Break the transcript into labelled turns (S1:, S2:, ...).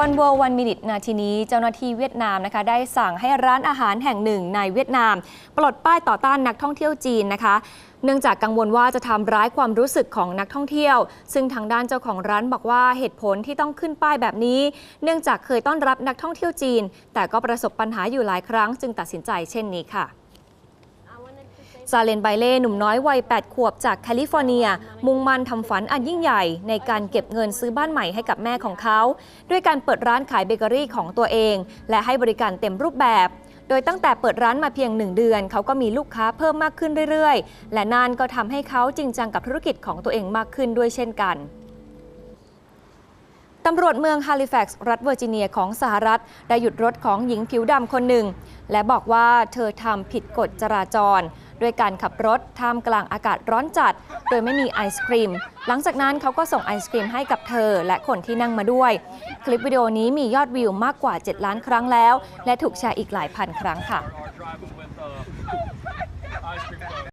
S1: วันเว r วันมินิทนาทีนี้เจ้าหน้าที่เวียดนามนะคะ ได้สั่งให้ร้านอาหารแห่งหนึ่งในเวียดนาม ปลดป้ายต่อต้านนักท่องเที่ยวจีนนะคะ เนื่องจากกังวลว่าจะทำร้ายความรู้สึกของนักท่องเที่ยว ซึ่งทางด้านเจ้าของร้านบอกว่าเหตุผลที่ต้องขึ้นป้ายแบบนี้ เนื่องจากเคยต้อนรับนักท่องเที่ยวจีน แต่ก็ประสบปัญหาอยู่หลายครั้ง จึงตัดสินใจเช่นนี้ค่ะ ซาเลนไบเล่หนุ่มน้อยวัย 8 ขวบจากแคลิฟอร์เนีย มุ่งมั่นทำฝันอันยิ่งใหญ่ ในการเก็บเงินซื้อบ้านใหม่ให้กับแม่ของเขา ด้วยการเปิดร้านขายเบเกอรี่ของตัวเอง และให้บริการเต็มรูปแบบ โดยตั้งแต่เปิดร้านมาเพียงหนึ่งเดือน เขาก็มีลูกค้าเพิ่มมากขึ้นเรื่อยๆ และนั่นก็ทำให้เขาจริงจังกับธุรกิจของตัวเองมากขึ้นด้วยเช่นกันตำรวจเมืองฮาลิแฟกซ์รัฐเวอร์จิเนียของสหรัฐ ได้หยุดรถของหญิงผิวดำคนหนึ่ง และบอกว่าเธอทำผิดกฎจราจร ด้วยการขับรถท่ามกลางอากาศร้อนจัด โดยไม่มีไอศครีม หลังจากนั้นเขาก็ส่งไอศครีมให้กับเธอและคนที่นั่งมาด้วย คลิปวิดีโอนี้มียอดวิวมากกว่า 7 ล้านครั้งแล้ว และถูกแชร์อีกหลายพันครั้งค่ะ